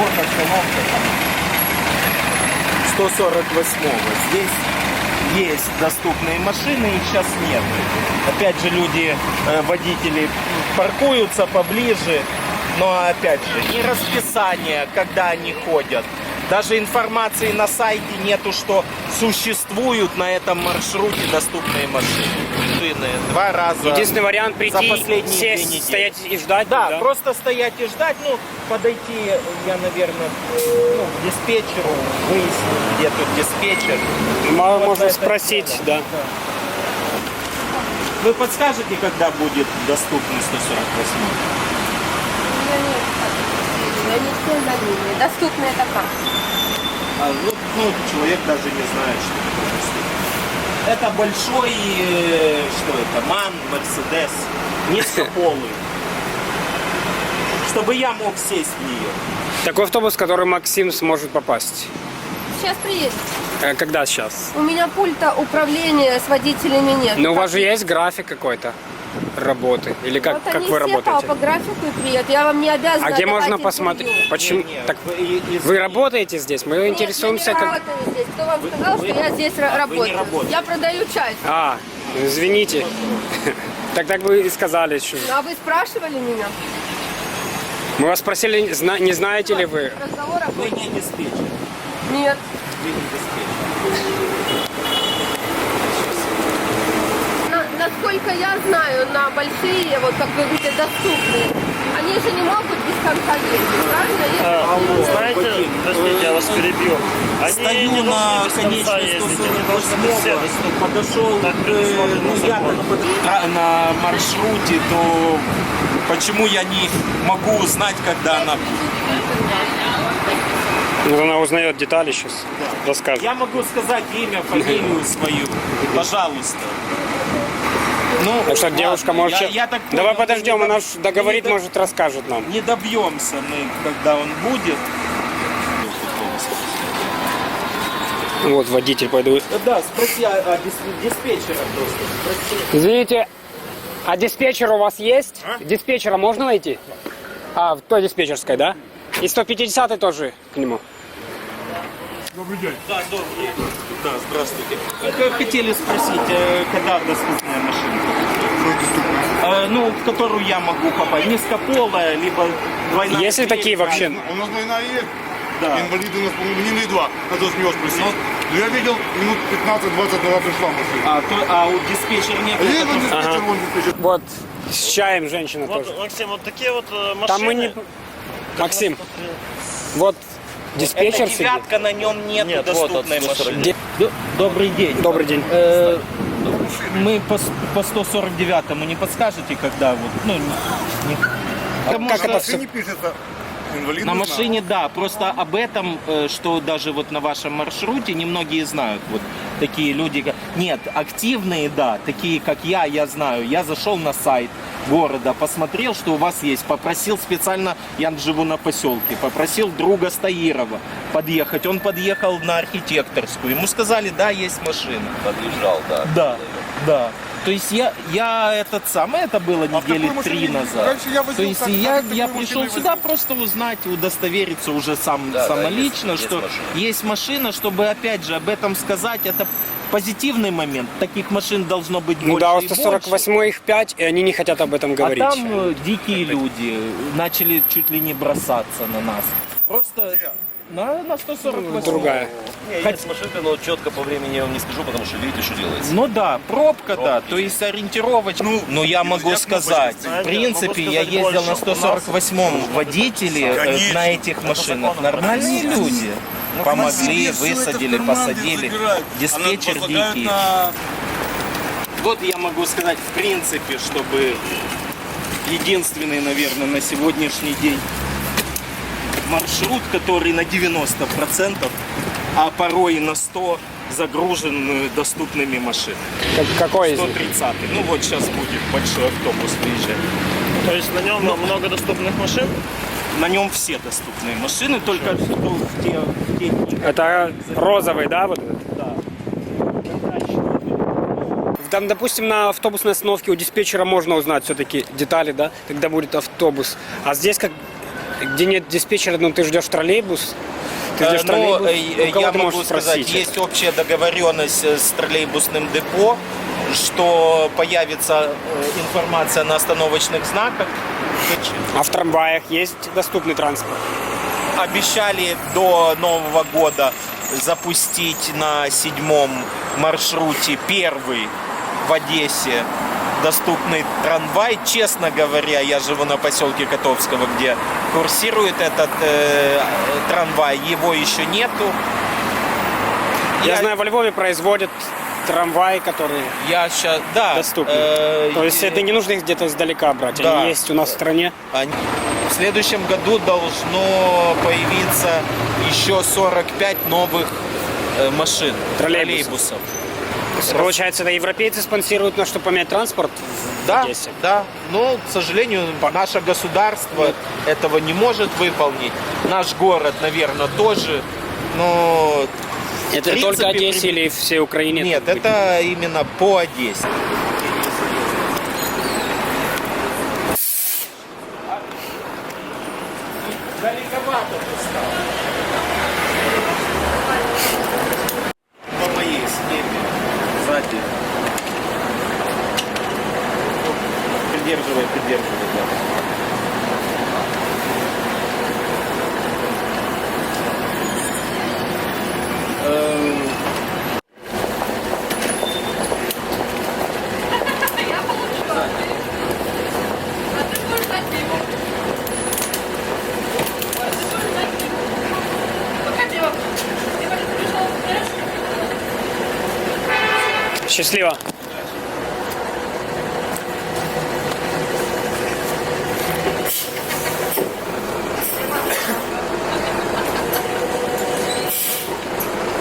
Вот остановка там 148-го. Здесь есть доступные машины, их сейчас нет. Опять же, люди, э, водители паркуются поближе, но опять же, и расписание, когда они ходят. Даже информации на сайте нету, что существуют на этом маршруте доступные машины. Два раза. Единственный вариант за прийти, последние две сесть, недели. стоять и ждать. Да, просто стоять и ждать. Ну, подойти, я, наверное, ну, к диспетчеру, выяснить, где тут диспетчер. Вот Можно это спросить, дело, да. Вы подскажете, когда будет доступный 148? Я не, я не все на линии. Доступно это как? А, ну, ну, человек даже не знает, что это доступно. Это большой, э, что это, МАН, Мерседес, низкополый. Чтобы я мог сесть в нее. Такой автобус, в который Максим сможет попасть. Сейчас приедет. Э, Когда сейчас? У меня пульта управления с водителями нет. Но Ну, у вас же есть график какой-то работы? Или как, вот как они вы все по, работаете? по графику и приедут. Я вам не обязана А где давать можно интервью. посмотреть? Почему? Не, не, Так вы- и- и- вы работаете здесь? Мы Нет, интересуемся я не как... работаю здесь. Кто вам Вы- сказал, вы- что я здесь ра- вы не работаю? работаете. Я продаю чай. А, извините. Так так вы и сказали. что- А вы спрашивали меня? Мы вас спросили, зна- не знаете ли вы? Разговор Вы не диспетчер. Нет. Вы не диспетчер. На- насколько я знаю, на большие, вот как вы говорите, доступные, они же не могут без конца ездить, правильно? Если А, они- знаете, вас перебью. Они Стою не на конечной ездить, они должны быть все 148 доступны. подошел Так к, ну, я на, на маршруте, то почему я не могу узнать, когда она? Ну, Она узнает детали сейчас. Расскажет. Я могу сказать имя, фамилию свою, пожалуйста. Ну, Так что девушка ладно, может... я- я так Давай понял, подождем, не она ж договорит, не может, расскажет нам. Не добьемся мы, когда он будет. Вот водитель пойду. Да, спроси о, о дис- диспетчера просто. Спроси. Извините, а диспетчер у вас есть? Диспетчера можно найти? А, в той диспетчерской, да? И 150 тоже к нему. Да, добрый. Да, здравствуйте. Хотели спросить, э, когда доступная машина? Э, Ну, в которую я могу попасть. Низкополая, либо двойная. Есть ли такие вообще? У нас война есть. Да. Инвалиды у нас, по-моему, не два. Надо с него спросить. Ну. Но я видел минут 15-20 назад пришла машина. А, то, а у диспетчера нет. А есть этого- он диспетчер, он диспетчер. Вот, с чаем женщина Вот, тоже. Максим, вот такие вот э, машины. Там мы не... Максим, вот диспетчер Это сидит. девятка, на нем нет Нет, вот доступной от машины. 149. Д- Добрый день. Добрый день. Э, Мы по, по 149-му не подскажете, когда вот, ну, не- Потому как что это На все? машине пишется инвалид. на машине, да, просто об этом, э, что даже вот на вашем маршруте немногие знают. Вот такие люди, нет, активные, да, такие как я, я знаю. Я зашел на сайт города, посмотрел, что у вас есть, попросил специально, я живу на поселке, попросил друга Стаирова подъехать. Он подъехал на архитекторскую, ему сказали, да, есть машина. Подъезжал, да. Да, да. То есть я, я этот самый, это было А недели три назад. Раньше я возил То есть так, я, а я пришел сюда возил? просто узнать и удостовериться уже сам, Да, да, самолично, есть- есть что машина. есть машина, чтобы опять же об этом сказать, это позитивный момент. Таких машин должно быть Ну больше да, у и больше. 148 их 5, и они не хотят об этом А говорить. там э, дикие люди начали чуть ли не бросаться на нас. Просто на, на 148. Другая. Не, есть машинка, но четко по времени я вам не скажу, потому что видите, что делается. Ну да, пробка, да, то есть ориентировочно. Ну, но я могу сказать, в принципе, я ездил на больше. 148-м. Водители э, Конечно. на этих машинах нормальные люди. Помогли, всё это высадили, посадили. Диспетчер дикий. на- Вот я могу сказать, в принципе, чтобы единственный, наверное, на сегодняшний день маршрут, который на 90%, а порой и на 100% загружен э, доступными машинами. Как- какой из них? 130 Ну вот сейчас будет большой автобус выезжать. То есть на нем много доступных машин. На нем все доступные машины, только в те, в те дни. Это розовый, да, вот этот? Да. Там, допустим, на автобусной остановке у диспетчера можно узнать все-таки детали, да, когда будет автобус. А здесь как где нет диспетчера, ну ты ждешь троллейбус. Ты ждешь Э, ну, троллейбус. у кого я могу сказать, спросить? есть общая договоренность э, с троллейбусным депо, что появится информация на остановочных знаках. А в трамваях есть доступный транспорт? Обещали до Нового года запустить на седьмом маршруте первый в Одессе доступный трамвай. Честно говоря, я живу на поселке Котовского, где курсирует этот э, трамвай. Его еще нету. Я, знаю, во Львове производят трамваи, которые Я сейчас, да. доступны. э, То есть э, это не нужно их где-то издалека брать. Да. Они есть у нас в стране. они- В следующем году должно появиться еще 45 новых э, машин, Троллейбусов. Получается, это европейцы спонсируют нас, чтобы поменять транспорт в Да, Одессе? да. Но, к сожалению, наше государство этого не может выполнить. Наш город, наверное, тоже. Но Это в принципе, только Одессе при- или всей Украине? Нет, бы? это именно по Одессе. Далековато ты стал. Придерживай, придерживай, да. Эм, Счастливо.